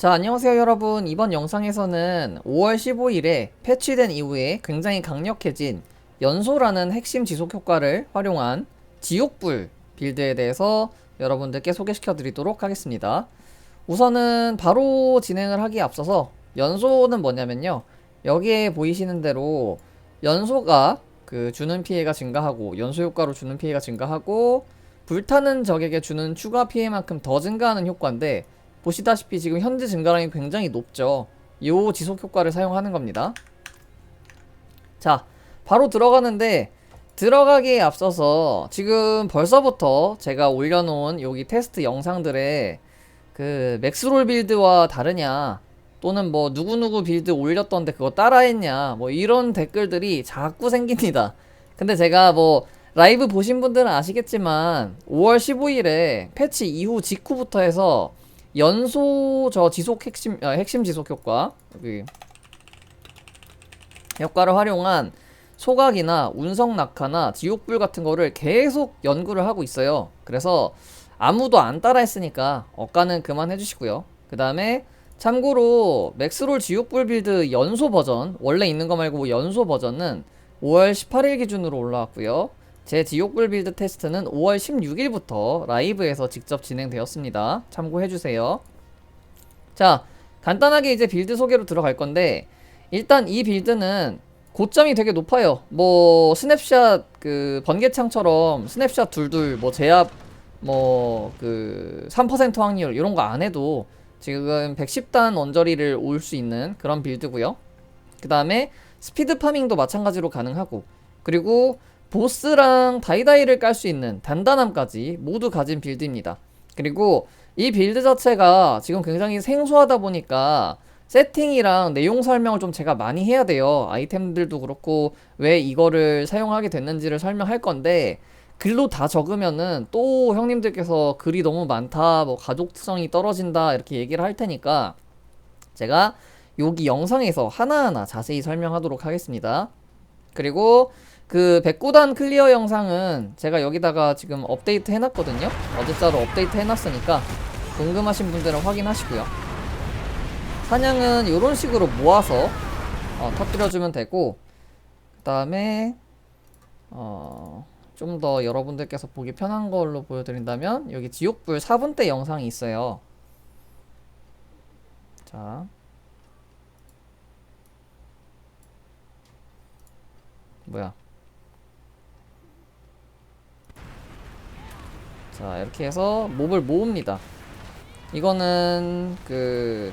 자, 안녕하세요 여러분. 이번 영상에서는 5월 15일에 패치된 이후에 굉장히 강력해진 연소라는 핵심 지속 효과를 활용한 지옥불 빌드에 대해서 여러분들께 소개시켜 드리도록 하겠습니다. 우선은 바로 진행을 하기에 앞서서 연소는 뭐냐면요. 여기에 보이시는 대로 연소가 그 주는 피해가 증가하고 연소 효과로 주는 피해가 증가하고 불타는 적에게 주는 추가 피해만큼 더 증가하는 효과인데 보시다시피 지금 현재 증가량이 굉장히 높죠. 요 지속 효과를 사용하는 겁니다. 자, 바로 들어가는데 들어가기에 앞서서 지금 벌써부터 제가 올려놓은 여기 테스트 영상들에 그 맥스롤 빌드와 다르냐 또는 뭐 누구누구 빌드 올렸던데 그거 따라했냐 뭐 이런 댓글들이 자꾸 생깁니다. 근데 제가 뭐 라이브 보신 분들은 아시겠지만 5월 15일에 패치 이후 직후부터 해서 연소 저 지속 핵심 아, 핵심 지속 효과 여기 효과를 활용한 소각이나 운석 낙하나 지옥불 같은 거를 계속 연구를 하고 있어요. 그래서 아무도 안 따라 했으니까 억가는 그만 해 주시고요. 그 다음에 참고로 맥스롤 지옥불 빌드 연소 버전 원래 있는 거 말고 연소 버전은 5월 18일 기준으로 올라왔고요. 제 지옥불 빌드 테스트는 5월 16일부터 라이브에서 직접 진행되었습니다. 참고해주세요. 자, 간단하게 이제 빌드 소개로 들어갈 건데, 일단 이 빌드는 고점이 되게 높아요. 뭐, 스냅샷, 그, 번개창처럼 스냅샷 둘둘, 뭐, 제압, 뭐, 그, 3% 확률, 이런 거 안 해도 지금 110단 원저리를 올 수 있는 그런 빌드고요 그 다음에 스피드 파밍도 마찬가지로 가능하고, 그리고 보스랑 다이다이를 깔 수 있는 단단함까지 모두 가진 빌드입니다. 그리고 이 빌드 자체가 지금 굉장히 생소하다 보니까 세팅이랑 내용 설명을 좀 제가 많이 해야 돼요. 아이템들도 그렇고 왜 이거를 사용하게 됐는지를 설명할 건데 글로 다 적으면은 또 형님들께서 글이 너무 많다, 뭐 가족성이 떨어진다 이렇게 얘기를 할 테니까 제가 여기 영상에서 하나하나 자세히 설명하도록 하겠습니다. 그리고 그 109단 클리어 영상은 제가 여기다가 지금 업데이트 해놨거든요. 어제자로 업데이트 해놨으니까 궁금하신 분들은 확인하시고요. 사냥은 이런 식으로 모아서 어, 터뜨려주면 되고 그 다음에 어, 좀 더 여러분들께서 보기 편한 걸로 보여드린다면 여기 지옥불 4분대 영상이 있어요. 자. 뭐야 자 이렇게 해서 몹을 모읍니다. 이거는 그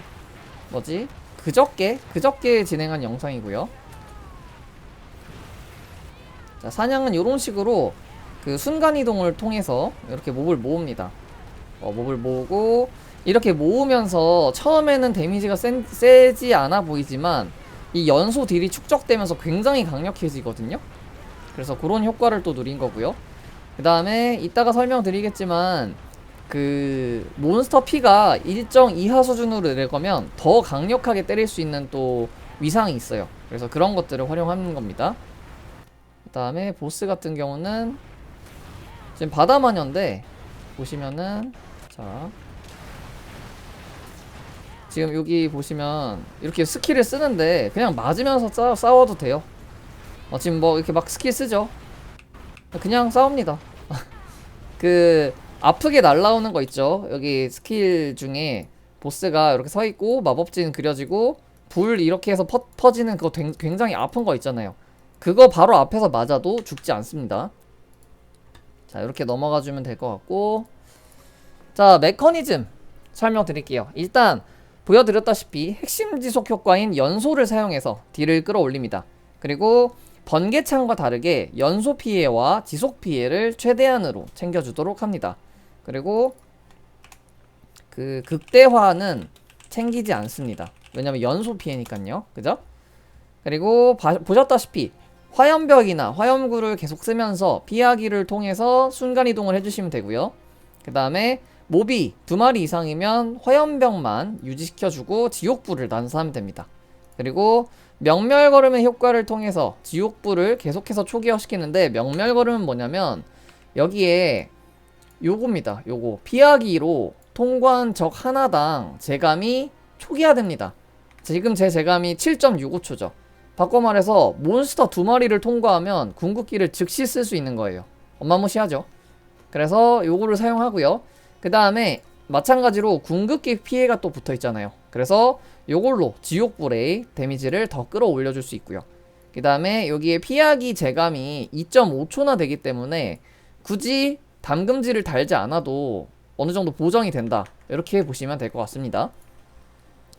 뭐지? 그저께 그저께 진행한 영상이고요. 자 사냥은 이런 식으로 그 순간이동을 통해서 이렇게 몹을 모읍니다. 어, 몹을 모으고 이렇게 모으면서 처음에는 데미지가 센, 세지 않아 보이지만 이 연소 딜이 축적되면서 굉장히 강력해지거든요. 그래서 그런 효과를 또 누린 거고요 그 다음에 이따가 설명드리겠지만 그 몬스터 피가 일정 이하 수준으로 낼 거면 더 강력하게 때릴 수 있는 또 위상이 있어요. 그래서 그런 것들을 활용하는 겁니다. 그 다음에 보스 같은 경우는 지금 바다 마녀인데 보시면은 자 지금 여기 보시면 이렇게 스킬을 쓰는데 그냥 맞으면서 싸, 싸워도 돼요. 어, 지금 뭐 이렇게 막 스킬 쓰죠. 그냥 싸웁니다. 그 아프게 날라오는 거 있죠. 여기 스킬 중에 보스가 이렇게 서 있고 마법진 그려지고 불 이렇게 해서 퍼, 퍼지는 그거 된- 굉장히 아픈 거 있잖아요. 그거 바로 앞에서 맞아도 죽지 않습니다. 자, 이렇게 넘어가 주면 될 것 같고 자, 메커니즘 설명드릴게요. 일단 보여드렸다시피 핵심 지속 효과인 연소를 사용해서 딜을 끌어올립니다. 그리고 번개창과 다르게 연소 피해와 지속 피해를 최대한으로 챙겨주도록 합니다. 그리고 그 극대화는 챙기지 않습니다. 왜냐면 연소 피해니까요. 그죠? 그리고 바, 보셨다시피 화염벽이나 화염구를 계속 쓰면서 피하기를 통해서 순간이동을 해주시면 되고요. 그 다음에 몹이 두 마리 이상이면 화염벽만 유지시켜주고 지옥불을 난사하면 됩니다. 그리고 명멸걸음의 효과를 통해서 지옥불을 계속해서 초기화시키는데 명멸걸음은 뭐냐면 여기에 요겁니다. 요거 피하기로 통과한 적 하나당 재감이 초기화됩니다. 지금 제 재감이 7.65초죠. 바꿔 말해서 몬스터 두 마리를 통과하면 궁극기를 즉시 쓸 수 있는 거예요. 엄마무시하죠. 그래서 요거를 사용하고요. 그 다음에 마찬가지로 궁극기 피해가 또 붙어 있잖아요. 그래서 요걸로 지옥불의 데미지를 더 끌어올려 줄 수 있고요. 그 다음에 여기에 피하기 재감이 2.5초나 되기 때문에 굳이 담금지를 달지 않아도 어느 정도 보정이 된다. 이렇게 보시면 될 것 같습니다.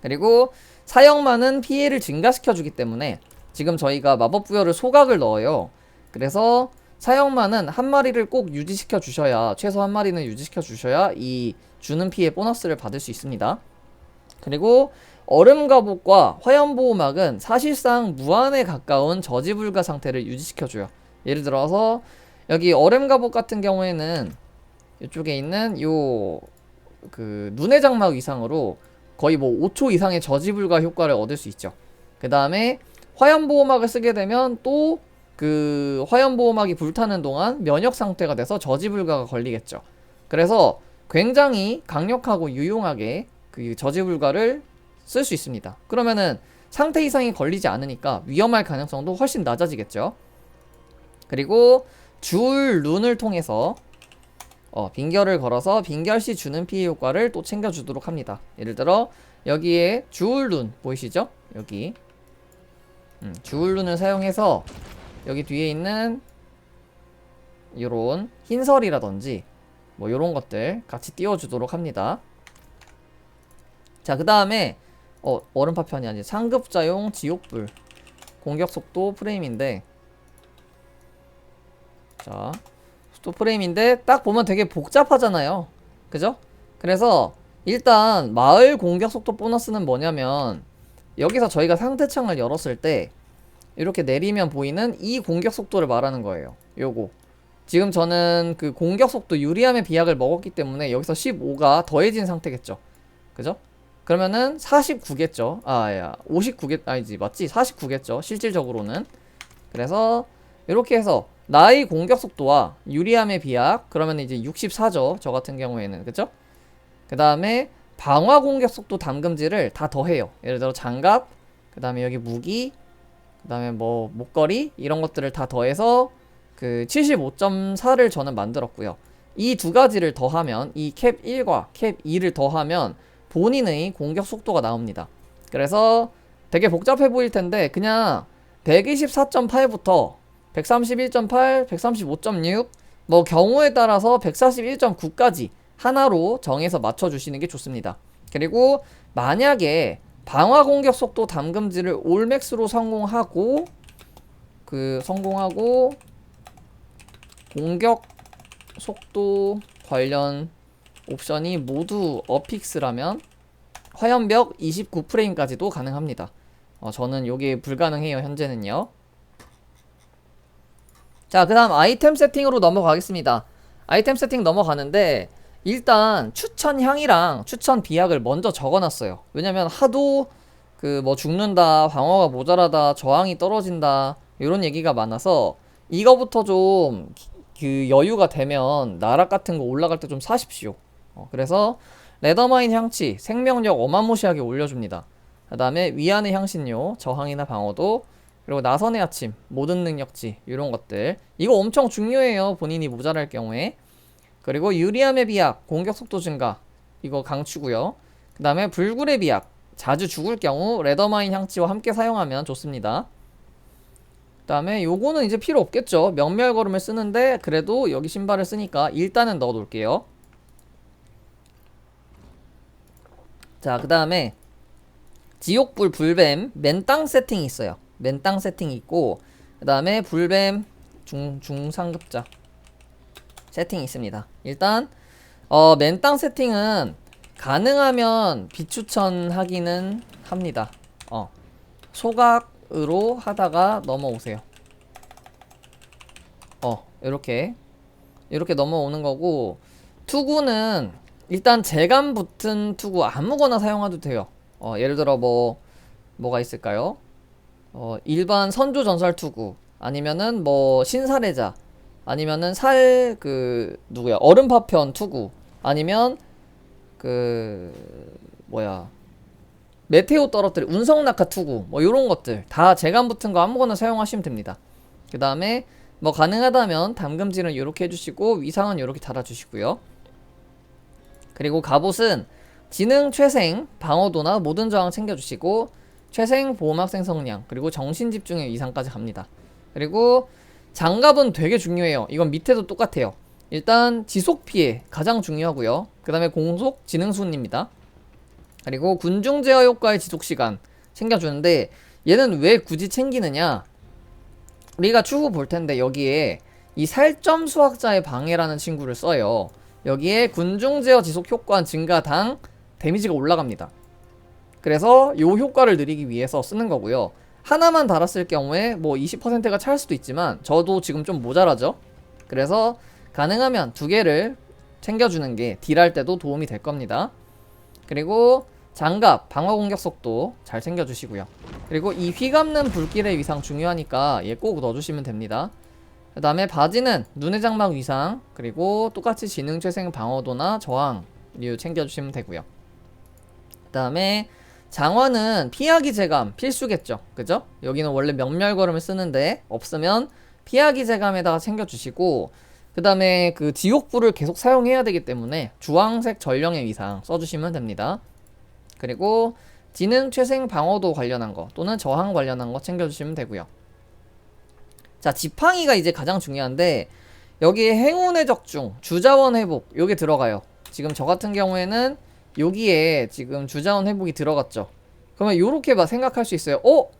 그리고 사형만은 피해를 증가시켜 주기 때문에 지금 저희가 마법 부여를 소각을 넣어요. 그래서 사형만은 한 마리를 꼭 유지시켜 주셔야 최소 한 마리는 유지시켜 주셔야 이 주는 피해 보너스를 받을 수 있습니다. 그리고 얼음 갑옷과 화염 보호막은 사실상 무한에 가까운 저지 불가 상태를 유지시켜 줘요. 예를 들어서 여기 얼음 갑옷 같은 경우에는 이쪽에 있는 요 그 눈의 장막 이상으로 거의 뭐 5초 이상의 저지 불가 효과를 얻을 수 있죠. 그 다음에 화염 보호막을 쓰게 되면 또 그 화염 보호막이 불타는 동안 면역 상태가 돼서 저지 불가가 걸리겠죠. 그래서 굉장히 강력하고 유용하게 그 저지 불가를 쓸 수 있습니다. 그러면은 상태 이상이 걸리지 않으니까 위험할 가능성도 훨씬 낮아지겠죠. 그리고 줄 룬을 통해서 어, 빙결을 걸어서 빙결 시 주는 피해 효과를 또 챙겨주도록 합니다. 예를 들어 여기에 주울룬 보이시죠? 여기 음, 주울룬을 사용해서 여기 뒤에 있는 요런 흰설이라든지 뭐 요런 것들 같이 띄워주도록 합니다. 자, 그 다음에 어, 얼음 파편이 아니라 상급자용 지옥불 공격 속도 프레임인데 자, 속도 프레임인데 딱 보면 되게 복잡하잖아요. 그죠? 그래서 일단 마을 공격 속도 보너스는 뭐냐면 여기서 저희가 상대창을 열었을 때 이렇게 내리면 보이는 이 공격 속도를 말하는 거예요. 요거. 지금 저는 그 공격 속도 유리함의 비약을 먹었기 때문에 여기서 15가 더해진 상태겠죠. 그죠? 그러면은 49겠죠. 아, 야. 59겠, 아니지. 맞지? 49겠죠. 실질적으로는. 그래서 이렇게 해서 나의 공격 속도와 유리함의 비약 그러면 이제 64죠. 저 같은 경우에는. 그죠? 그 다음에 방화 공격 속도 담금지를 다 더해요. 예를 들어 장갑, 그 다음에 여기 무기, 그 다음에 뭐 목걸이 이런 것들을 다 더해서 그 75.4를 저는 만들었고요. 이 두 가지를 더하면 이 캡 1과 캡 2를 더하면 본인의 공격 속도가 나옵니다. 그래서 되게 복잡해 보일 텐데 그냥 124.8부터 131.8, 135.6, 뭐 경우에 따라서 141.9까지 하나로 정해서 맞춰주시는 게 좋습니다. 그리고 만약에 방화 공격 속도 담금지를 올맥스로 성공하고 그 성공하고 공격 속도 관련 옵션이 모두 어픽스라면 화염벽 29프레임까지도 가능합니다. 어, 저는 이게 불가능해요 현재는요. 자, 그 다음 아이템 세팅으로 넘어가겠습니다. 아이템 세팅 넘어가는데, 일단 추천 향이랑 추천 비약을 먼저 적어놨어요. 왜냐면 하도 그 뭐 죽는다, 방어가 모자라다, 저항이 떨어진다, 이런 얘기가 많아서, 이거부터 좀 그 여유가 되면 나락 같은 거 올라갈 때 좀 사십시오. 어, 그래서 레더마인 향치, 생명력 어마무시하게 올려줍니다. 그 다음에 위안의 향신료, 저항이나 방어도 그리고 나선의 아침, 모든 능력치 이런 것들 이거 엄청 중요해요. 본인이 모자랄 경우에 그리고 유리함의 비약, 공격 속도 증가 이거 강추고요. 그 다음에 불굴의 비약, 자주 죽을 경우 레더마인 향치와 함께 사용하면 좋습니다. 그 다음에 요거는 이제 필요 없겠죠. 명멸 걸음을 쓰는데 그래도 여기 신발을 쓰니까 일단은 넣어 놓을게요. 자, 그 다음에 지옥불 불뱀 맨땅 세팅이 있어요. 맨땅 세팅이 있고 그 다음에 불뱀 중 중상급자 세팅이 있습니다. 일단 어 맨땅 세팅은 가능하면 비추천하기는 합니다. 어 소각으로 하다가 넘어오세요. 어 이렇게 이렇게 넘어오는 거고 투구는 일단 재감 붙은 투구 아무거나 사용해도 돼요. 어 예를 들어 뭐 뭐가 있을까요? 어, 일반 선조 전설 투구. 아니면은 뭐 신사례자. 아니면은 살 그 누구야? 얼음 파편 투구. 아니면 그 뭐야? 메테오 떨어뜨리 운석 낙하 투구. 뭐 요런 것들. 다 재간 붙은 거 아무거나 사용하시면 됩니다. 그 다음에 뭐 가능하다면 담금질은 이렇게 해주시고 위상은 이렇게 달아주시고요 그리고 갑옷은 지능 최생 방어도나 모든 저항 챙겨주시고 최생 보호막 생 성량 그리고 정신 집중의 이상까지 갑니다. 그리고 장갑은 되게 중요해요. 이건 밑에도 똑같아요. 일단 지속 피해 가장 중요하고요. 그 다음에 공속 지능 순입니다. 그리고 군중 제어 효과의 지속 시간 챙겨주는데 얘는 왜 굳이 챙기느냐? 우리가 추후 볼 텐데 여기에 이 살점 수학자의 방해라는 친구를 써요 여기에 군중 제어 지속 효과 증가당 데미지가 올라갑니다 그래서 요 효과를 누리기 위해서 쓰는 거고요 하나만 달았을 경우에 뭐 20%가 찰 수도 있지만 저도 지금 좀 모자라죠 그래서 가능하면 두 개를 챙겨주는 게 딜할 때도 도움이 될 겁니다 그리고 장갑, 방어 공격 속도 잘 챙겨주시고요. 그리고 이 휘감는 불길의 위상 중요하니까 얘 꼭 넣어주시면 됩니다. 그 다음에 바지는 눈의 장막 위상, 그리고 똑같이 지능 최생 방어도나 저항 류 챙겨주시면 되고요. 그 다음에 장화는 피하기 제감 필수겠죠. 그죠? 여기는 원래 명멸걸음을 쓰는데 없으면 피하기 제감에다가 챙겨주시고 그 다음에 그 지옥불을 계속 사용해야 되기 때문에 주황색 전령의 위상 써주시면 됩니다. 그리고 지능 최생 방어도 관련한 거 또는 저항 관련한 거 챙겨주시면 되고요. 자 지팡이가 이제 가장 중요한데 여기에 행운의 적중, 주자원 회복 요게 들어가요. 지금 저 같은 경우에는 여기에 지금 주자원 회복이 들어갔죠. 그러면 요렇게 막 생각할 수 있어요. 어?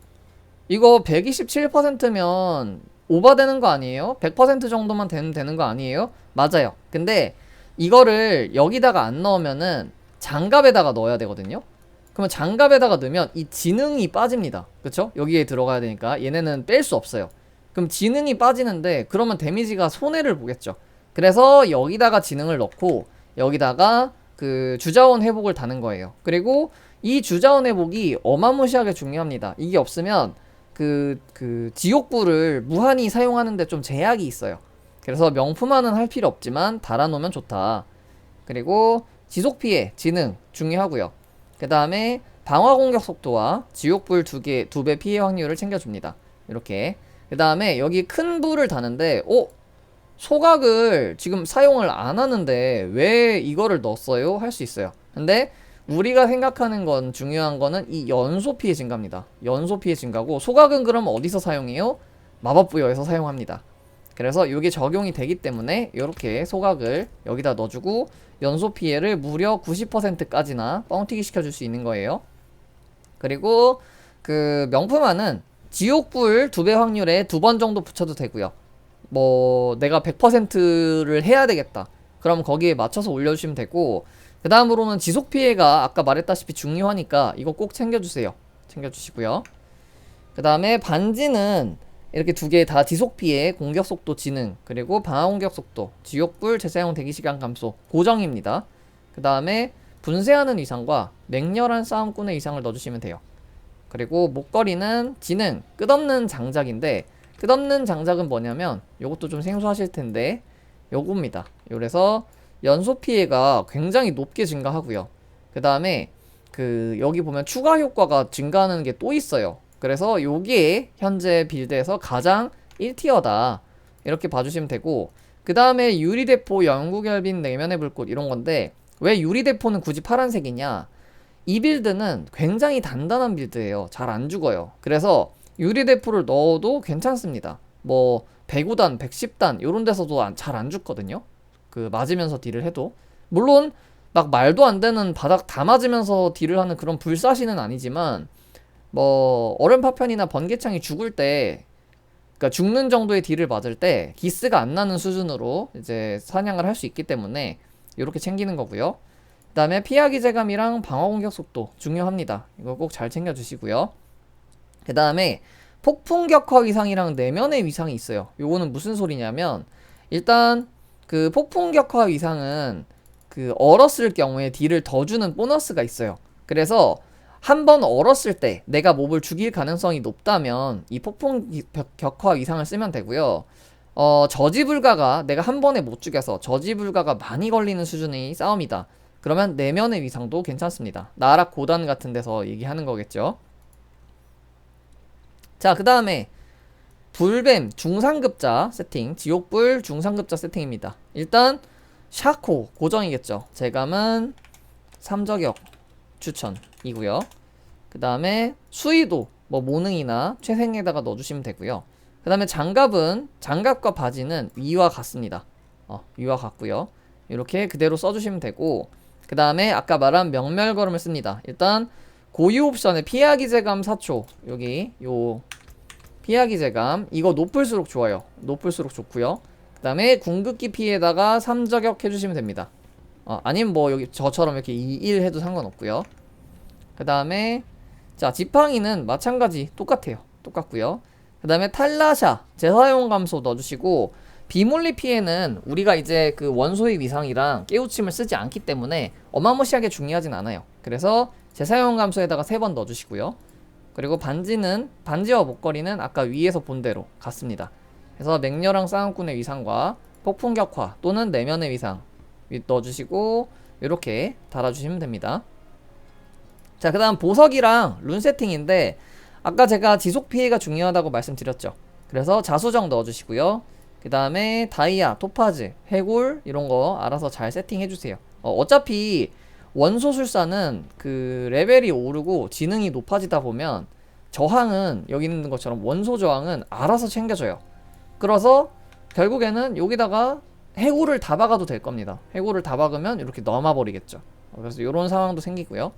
이거 127%면 오버되는 거 아니에요? 100% 정도만 되는, 되는 거 아니에요? 맞아요. 근데 이거를 여기다가 안 넣으면은 장갑에다가 넣어야 되거든요. 그러면 장갑에다가 넣으면 이 지능이 빠집니다. 그쵸? 여기에 들어가야 되니까 얘네는 뺄 수 없어요. 그럼 지능이 빠지는데 그러면 데미지가 손해를 보겠죠. 그래서 여기다가 지능을 넣고 여기다가 그 주자원 회복을 다는 거예요. 그리고 이 주자원 회복이 어마무시하게 중요합니다. 이게 없으면 그, 그 지옥불을 무한히 사용하는데 좀 제약이 있어요. 그래서 명품화는 할 필요 없지만 달아놓으면 좋다. 그리고 지속 피해, 지능 중요하고요. 그 다음에 방어 공격 속도와 지옥불 두 개, 두 배 피해 확률을 챙겨줍니다. 이렇게. 그 다음에 여기 큰 불을 다는데, 어? 소각을 지금 사용을 안 하는데 왜 이거를 넣었어요? 할 수 있어요. 근데 우리가 생각하는 건 중요한 거는 이 연소 피해 증가입니다. 연소 피해 증가고 소각은 그럼 어디서 사용해요? 마법 부여에서 사용합니다. 그래서 이게 적용이 되기 때문에 이렇게 소각을 여기다 넣어주고 연소 피해를 무려 90%까지나 뻥튀기 시켜줄 수 있는 거예요. 그리고 그 명품화는 지옥불 두 배 확률에 두 번 정도 붙여도 되고요. 뭐 내가 100%를 해야 되겠다. 그럼 거기에 맞춰서 올려주시면 되고 그 다음으로는 지속 피해가 아까 말했다시피 중요하니까 이거 꼭 챙겨주세요. 챙겨주시고요. 그 다음에 반지는 이렇게 두 개 다 지속 피해, 공격 속도 지능, 그리고 방어 공격 속도, 지옥불 재사용 대기 시간 감소 고정입니다. 그 다음에 분쇄하는 위상과 맹렬한 싸움꾼의 위상을 넣어주시면 돼요. 그리고 목걸이는 지능, 끝없는 장작인데 끝없는 장작은 뭐냐면 요것도 좀 생소하실 텐데 요겁니다. 그래서 연소 피해가 굉장히 높게 증가하고요. 그 다음에 그 여기 보면 추가 효과가 증가하는 게 또 있어요. 그래서 요게 현재 빌드에서 가장 1티어다. 이렇게 봐주시면 되고 그 다음에 유리대포, 영구결빈, 내면의 불꽃 이런 건데 왜 유리대포는 굳이 파란색이냐 이 빌드는 굉장히 단단한 빌드예요. 잘 안 죽어요. 그래서 유리대포를 넣어도 괜찮습니다. 뭐 105단, 110단 이런 데서도 잘 안 죽거든요. 그 맞으면서 딜을 해도 물론 막 말도 안 되는 바닥 다 맞으면서 딜을 하는 그런 불사시는 아니지만 뭐 얼음 파편이나 번개창이 죽을 때 그러니까 죽는 정도의 딜을 맞을 때 기스가 안 나는 수준으로 이제 사냥을 할 수 있기 때문에 이렇게 챙기는 거고요. 그다음에 피하기 제감이랑 방어 공격 속도 중요합니다. 이거 꼭 잘 챙겨 주시고요. 그 다음에 폭풍 격화 위상이랑 내면의 위상이 있어요. 요거는 무슨 소리냐면 일단 그 폭풍 격화 위상은 그 얼었을 경우에 딜을 더 주는 보너스가 있어요. 그래서 한 번 얼었을 때 내가 몹을 죽일 가능성이 높다면 이 폭풍 격화 위상을 쓰면 되고요. 어, 저지 불가가 내가 한 번에 못 죽여서 저지 불가가 많이 걸리는 수준의 싸움이다. 그러면 내면의 위상도 괜찮습니다. 나락 고단 같은 데서 얘기하는 거겠죠. 자, 그 다음에 불뱀 중상급자 세팅, 지옥불 중상급자 세팅입니다. 일단 샤코 고정이겠죠. 제감은 3저격 추천이고요. 그 다음에 수위도 뭐 모능이나 최생에다가 넣어주시면 되고요. 그 다음에 장갑은 장갑과 바지는 위와 같습니다. 어, 위와 같고요. 이렇게 그대로 써주시면 되고 그 다음에 아까 말한 명멸걸음을 씁니다. 일단 고유 옵션에 피하기 제감 4초 여기 요 피하기 제감 이거 높을수록 좋아요. 높을수록 좋고요. 그 다음에 궁극기 피에다가 3저격 해주시면 됩니다. 어, 아니면 뭐 여기 저처럼 이렇게 2, 1 해도 상관없고요. 그 다음에 자 지팡이는 마찬가지 똑같아요. 똑같고요. 그 다음에 탈라샤 재사용 감소 넣어주시고 비물리 피해는 우리가 이제 그 원소의 위상이랑 깨우침을 쓰지 않기 때문에 어마무시하게 중요하진 않아요. 그래서 재사용 감소에다가 세 번 넣어주시고요. 그리고 반지는 반지와 목걸이는 아까 위에서 본 대로 같습니다. 그래서 맹렬한 싸움꾼의 위상과 폭풍 격화 또는 내면의 위상 위- 넣어주시고 이렇게 달아주시면 됩니다. 자, 그 다음 보석이랑 룬 세팅인데 아까 제가 지속 피해가 중요하다고 말씀드렸죠. 그래서 자수정 넣어주시고요. 그 다음에 다이아, 토파즈, 해골 이런 거 알아서 잘 세팅해 주세요. 어, 어차피 원소술사는 그 레벨이 오르고 지능이 높아지다 보면 저항은 여기 있는 것처럼 원소 저항은 알아서 챙겨줘요. 그래서 결국에는 여기다가 해골을 다 박아도 될 겁니다. 해골을 다 박으면 이렇게 넘어 버리겠죠. 어, 그래서 이런 상황도 생기고요.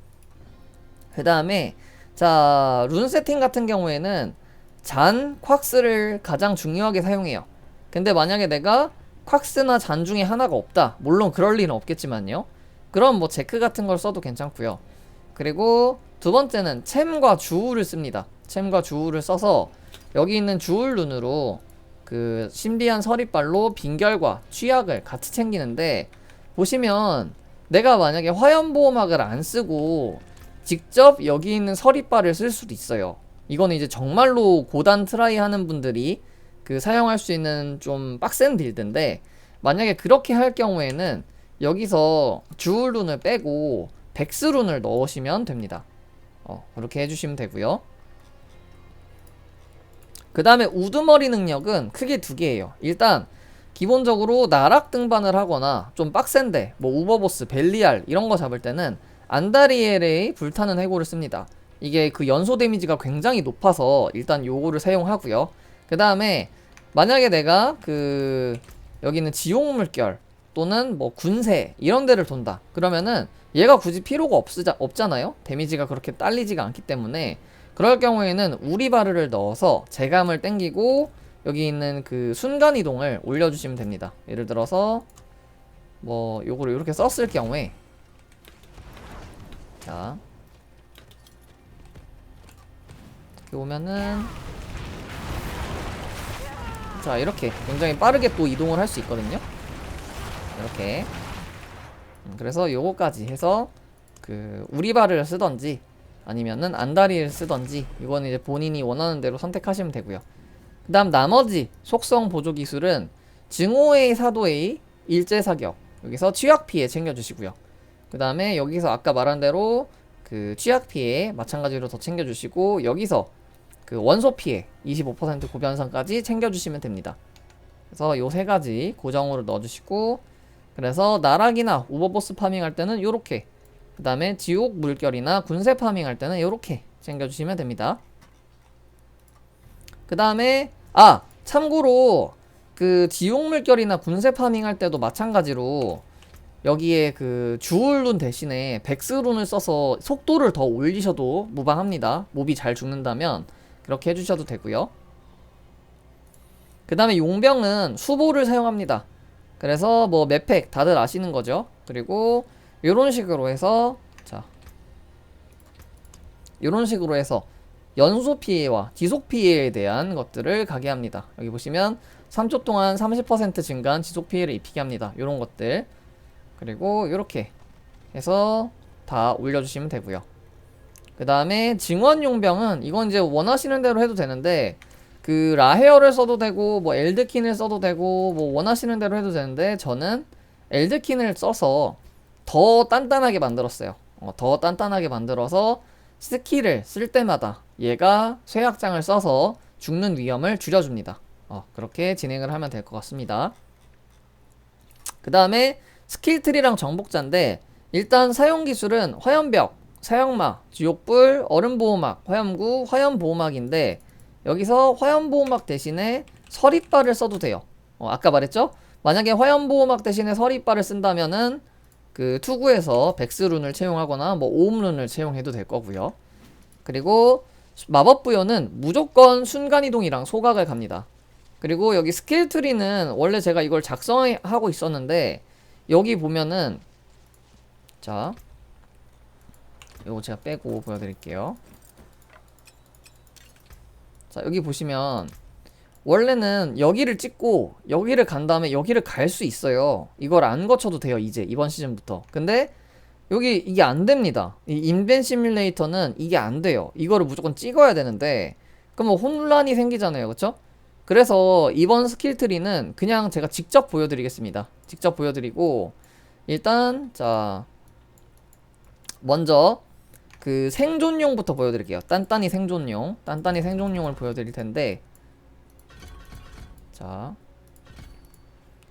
그 다음에 자, 룬 세팅 같은 경우에는 잔, 콱스를 가장 중요하게 사용해요. 근데 만약에 내가 콱스나 잔 중에 하나가 없다. 물론 그럴 리는 없겠지만요. 그럼 뭐 제크 같은 걸 써도 괜찮고요. 그리고 두 번째는 챔과 주울을 씁니다. 챔과 주울을 써서 여기 있는 주울 룬으로 그 신비한 서리발로 빈결과 취약을 같이 챙기는데 보시면 내가 만약에 화염보호막을 안 쓰고 직접 여기 있는 서리발을 쓸 수도 있어요. 이거는 이제 정말로 고단 트라이 하는 분들이 그 사용할 수 있는 좀 빡센 빌드인데 만약에 그렇게 할 경우에는 여기서 주울룬을 빼고 백스룬을 넣으시면 됩니다. 어, 그렇게 해주시면 되고요. 그 다음에 우두머리 능력은 크게 두 개예요. 일단 기본적으로 나락 등반을 하거나 좀 빡센데 뭐 우버보스, 벨리알 이런 거 잡을 때는 안다리엘의 불타는 해골을 씁니다. 이게 그 연소 데미지가 굉장히 높아서 일단 요거를 사용하고요. 그 다음에 만약에 내가 그 여기 있는 지옥 물결 또는 뭐 군세 이런 데를 돈다. 그러면은 얘가 굳이 필요가 없으자, 없잖아요. 데미지가 그렇게 딸리지가 않기 때문에 그럴 경우에는 우리바르를 넣어서 재감을 땡기고 여기 있는 그 순간 이동을 올려주시면 됩니다. 예를 들어서 뭐 요거를 이렇게 썼을 경우에 자 이렇게 오면은 자 이렇게 굉장히 빠르게 또 이동을 할 수 있거든요. 이렇게. 음, 그래서 요거까지 해서 그 우리바를 쓰던지 아니면은 안다리를 쓰던지 이거는 이제 본인이 원하는 대로 선택하시면 되고요. 그 다음 나머지 속성 보조 기술은 증오의 사도의 일제 사격. 여기서 취약 피해 챙겨주시고요. 그 다음에 여기서 아까 말한 대로 그 취약 피해 마찬가지로 더 챙겨주시고 여기서 그 원소 피해 25% 고변상까지 챙겨주시면 됩니다. 그래서 요 세 가지 고정으로 넣어주시고 그래서 나락이나 우버보스 파밍할 때는 요렇게 그 다음에 지옥 물결이나 군세 파밍할 때는 요렇게 챙겨주시면 됩니다. 그 다음에 아 참고로 그 지옥 물결이나 군세 파밍할 때도 마찬가지로 여기에 그 주울룬 대신에 백스룬을 써서 속도를 더 올리셔도 무방합니다. 몹이 잘 죽는다면 그렇게 해주셔도 되고요. 그 다음에 용병은 수보를 사용합니다. 그래서 뭐 맵팩 다들 아시는 거죠. 그리고 이런 식으로 해서 자 이런 식으로 해서 연소 피해와 지속 피해에 대한 것들을 가게 합니다. 여기 보시면 3초 동안 30% 증가한 지속 피해를 입히게 합니다. 이런 것들 그리고 이렇게 해서 다 올려주시면 되고요. 그 다음에 증원 용병은 이건 이제 원하시는 대로 해도 되는데 그 라헤어를 써도 되고 뭐 엘드킨을 써도 되고 뭐 원하시는 대로 해도 되는데 저는 엘드킨을 써서 더 단단하게 만들었어요. 어, 더 단단하게 만들어서 스킬을 쓸 때마다 얘가 쇠약장을 써서 죽는 위험을 줄여줍니다. 어, 그렇게 진행을 하면 될 것 같습니다. 그 다음에 스킬트리랑 정복자인데 일단 사용 기술은 화염벽, 사형마, 지옥불, 얼음보호막, 화염구, 화염보호막인데 여기서 화염보호막 대신에 서리빨을 써도 돼요. 어, 아까 말했죠? 만약에 화염보호막 대신에 서리빨을 쓴다면은 그 투구에서 백스룬을 채용하거나 뭐 오음룬을 채용해도 될 거고요. 그리고 마법 부여는 무조건 순간이동이랑 소각을 갑니다. 그리고 여기 스킬 트리는 원래 제가 이걸 작성하고 있었는데 여기 보면은 자 이거 제가 빼고 보여드릴게요. 자 여기 보시면 원래는 여기를 찍고 여기를 간 다음에 여기를 갈 수 있어요. 이걸 안 거쳐도 돼요 이제 이번 시즌부터. 근데 여기 이게 안 됩니다. 이 인벤 시뮬레이터는 이게 안 돼요. 이거를 무조건 찍어야 되는데 그럼 혼란이 생기잖아요, 그렇죠? 그래서 이번 스킬 트리는 그냥 제가 직접 보여드리겠습니다. 직접 보여드리고 일단 자 먼저 그 생존용부터 보여드릴게요. 딴딴이 생존용, 딴딴이 생존용을 보여드릴 텐데 자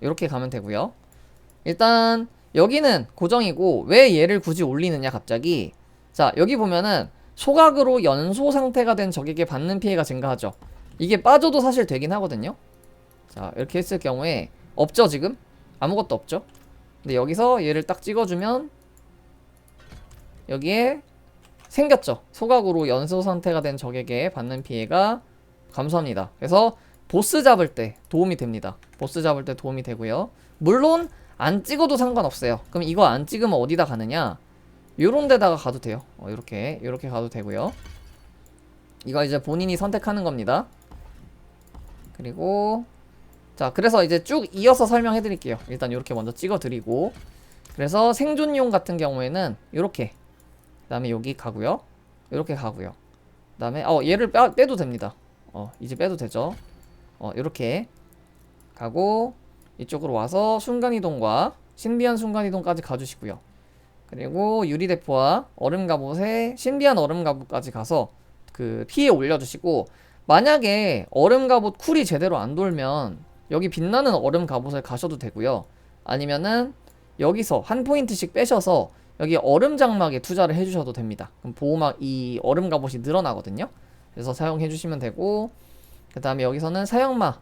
이렇게 가면 되고요. 일단 여기는 고정이고 왜 얘를 굳이 올리느냐 갑자기 자 여기 보면은 소각으로 연소 상태가 된 적에게 받는 피해가 증가하죠. 이게 빠져도 사실 되긴 하거든요. 자 이렇게 했을 경우에 없죠 지금 아무것도 없죠. 근데 여기서 얘를 딱 찍어주면 여기에 생겼죠. 소각으로 연소 상태가 된 적에게 받는 피해가 감소합니다. 그래서 보스 잡을 때 도움이 됩니다. 보스 잡을 때 도움이 되고요. 물론 안 찍어도 상관없어요. 그럼 이거 안 찍으면 어디다 가느냐? 요런 데다가 가도 돼요. 어, 이렇게 이렇게 가도 되고요. 이거 이제 본인이 선택하는 겁니다. 그리고 자 그래서 이제 쭉 이어서 설명해 드릴게요. 일단 이렇게 먼저 찍어 드리고 그래서 생존용 같은 경우에는 이렇게 그 다음에 여기 가고요. 이렇게 가고요. 그다음에 어 얘를 빼, 빼도 됩니다. 어 이제 빼도 되죠. 어 이렇게 가고 이쪽으로 와서 순간이동과 신비한 순간이동까지 가주시고요. 그리고 유리대포와 얼음 갑옷에 신비한 얼음 갑옷까지 가서 그 피해 올려주시고 만약에 얼음 갑옷 쿨이 제대로 안 돌면 여기 빛나는 얼음 갑옷을 가셔도 되고요. 아니면은 여기서 한 포인트씩 빼셔서 여기 얼음 장막에 투자를 해주셔도 됩니다. 그럼 보호막 이 얼음 갑옷이 늘어나거든요. 그래서 사용해 주시면 되고 그 다음에 여기서는 사형마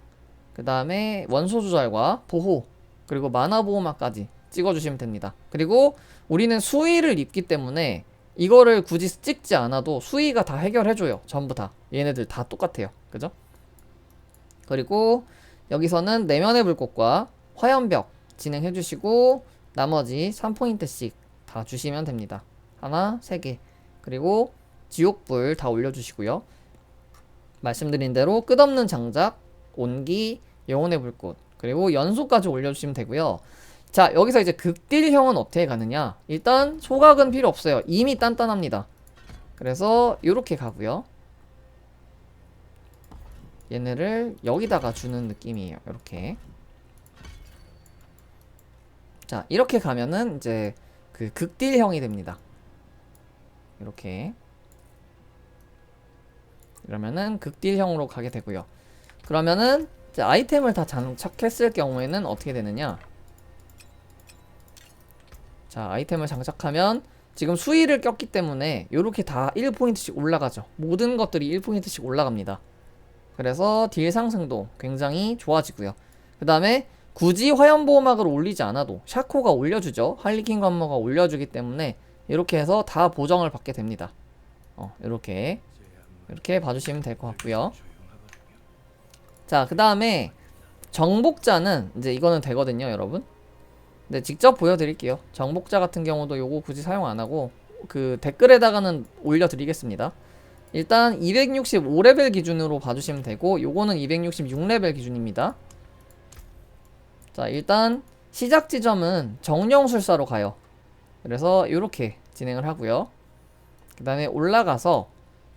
그 다음에 원소 조절과 보호 그리고 만화 보호막까지 찍어주시면 됩니다. 그리고 우리는 수위를 입기 때문에 이거를 굳이 찍지 않아도 수위가 다 해결해줘요. 전부 다. 얘네들 다 똑같아요. 그죠? 그리고 여기서는 내면의 불꽃과 화염벽 진행해주시고 나머지 3포인트씩 다 주시면 됩니다. 하나, 세 개. 그리고 지옥불 다 올려주시고요. 말씀드린 대로 끝없는 장작, 온기, 영혼의 불꽃, 그리고 연소까지 올려주시면 되고요. 자, 여기서 이제 극딜형은 어떻게 가느냐? 일단 소각은 필요 없어요. 이미 단단합니다. 그래서 이렇게 가고요. 얘네를 여기다가 주는 느낌이에요. 이렇게. 자, 이렇게 가면은 이제 그 극딜형이 됩니다. 이렇게. 이러면은 극딜형으로 가게 되고요. 그러면은 아이템을 다 장착했을 경우에는 어떻게 되느냐? 자, 아이템을 장착하면 지금 수위를 꼈기 때문에 이렇게 다 1포인트씩 올라가죠. 모든 것들이 1포인트씩 올라갑니다. 그래서 딜 상승도 굉장히 좋아지고요. 그 다음에 굳이 화염보호막을 올리지 않아도 샤코가 올려주죠. 할리퀸 관모가 올려주기 때문에 이렇게 해서 다 보정을 받게 됩니다. 어, 이렇게 이렇게 봐주시면 될 것 같고요. 자, 그 다음에 정복자는 이제 이거는 되거든요, 여러분. 네, 직접 보여드릴게요. 정복자 같은 경우도 요거 굳이 사용 안 하고 그 댓글에다가는 올려드리겠습니다. 일단 265레벨 기준으로 봐주시면 되고 요거는 266레벨 기준입니다. 자, 일단 시작 지점은 정령술사로 가요. 그래서 이렇게 진행을 하고요. 그 다음에 올라가서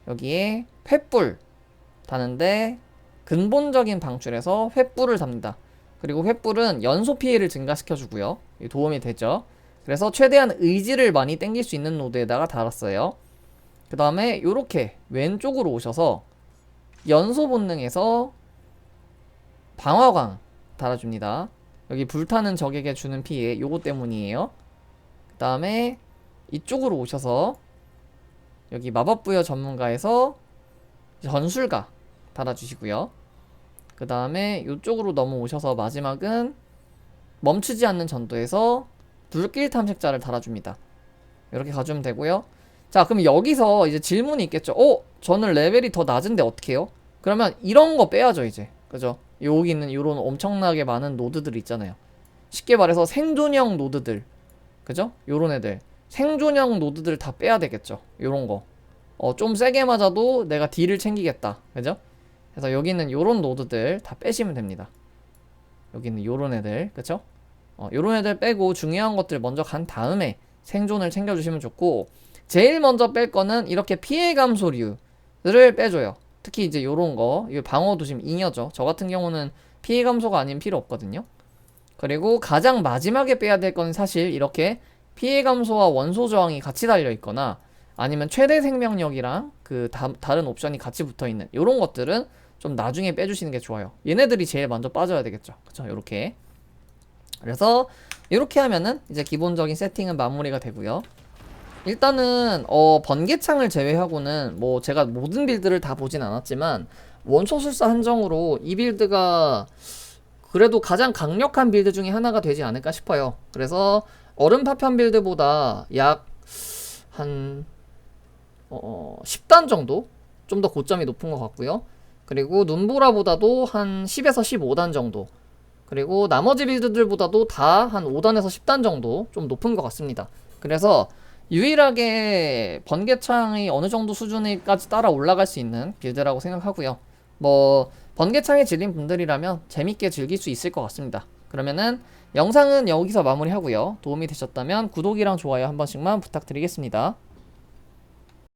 여기에 횃불 다는데 근본적인 방출에서 횃불을 답니다. 그리고 횃불은 연소 피해를 증가시켜 주고요. 도움이 되죠. 그래서 최대한 의지를 많이 땡길 수 있는 노드에다가 달았어요. 그 다음에 이렇게 왼쪽으로 오셔서 연소 본능에서 방화광 달아줍니다. 여기 불타는 적에게 주는 피해 요거 때문이에요. 그 다음에 이쪽으로 오셔서 여기 마법부여 전문가에서 전술가 달아주시고요. 그 다음에 이쪽으로 넘어오셔서 마지막은 멈추지 않는 전도에서 불길 탐색자를 달아줍니다. 이렇게 가주면 되고요. 자, 그럼 여기서 이제 질문이 있겠죠. 어, 저는 레벨이 더 낮은데 어떻게 해요? 그러면 이런 거 빼야죠, 이제. 그죠? 여기 있는 이런 엄청나게 많은 노드들 있잖아요. 쉽게 말해서 생존형 노드들. 그죠? 요런 애들. 생존형 노드들 다 빼야 되겠죠. 요런 거. 어, 좀 세게 맞아도 내가 딜을 챙기겠다. 그죠? 그래서 여기 있는 요런 노드들 다 빼시면 됩니다. 여기 있는 요런 애들. 그쵸? 어, 요런 애들 빼고 중요한 것들 먼저 간 다음에 생존을 챙겨주시면 좋고, 제일 먼저 뺄 거는 이렇게 피해 감소류를 빼줘요. 특히 이제 요런 거, 이 방어도 지금 잉여죠. 저 같은 경우는 피해 감소가 아니면 필요 없거든요. 그리고 가장 마지막에 빼야 될 건 사실 이렇게 피해 감소와 원소 저항이 같이 달려 있거나 아니면 최대 생명력이랑 그 다, 다른 옵션이 같이 붙어 있는 요런 것들은 좀 나중에 빼주시는 게 좋아요. 얘네들이 제일 먼저 빠져야 되겠죠. 그쵸? 요렇게. 그래서 이렇게 하면은 이제 기본적인 세팅은 마무리가 되고요. 일단은 어 번개창을 제외하고는 뭐 제가 모든 빌드를 다 보진 않았지만 원소술사 한정으로 이 빌드가 그래도 가장 강력한 빌드 중에 하나가 되지 않을까 싶어요. 그래서 얼음 파편 빌드보다 약한 어, 10단 정도 좀 더 고점이 높은 것 같고요. 그리고 눈보라보다도 한 10에서 15단 정도. 그리고 나머지 빌드들보다도 다 한 5단에서 10단 정도 좀 높은 것 같습니다. 그래서 유일하게 번개창이 어느 정도 수준까지 따라 올라갈 수 있는 빌드라고 생각하고요. 뭐 번개창에 질린 분들이라면 재밌게 즐길 수 있을 것 같습니다. 그러면은 영상은 여기서 마무리하고요. 도움이 되셨다면 구독이랑 좋아요 한 번씩만 부탁드리겠습니다.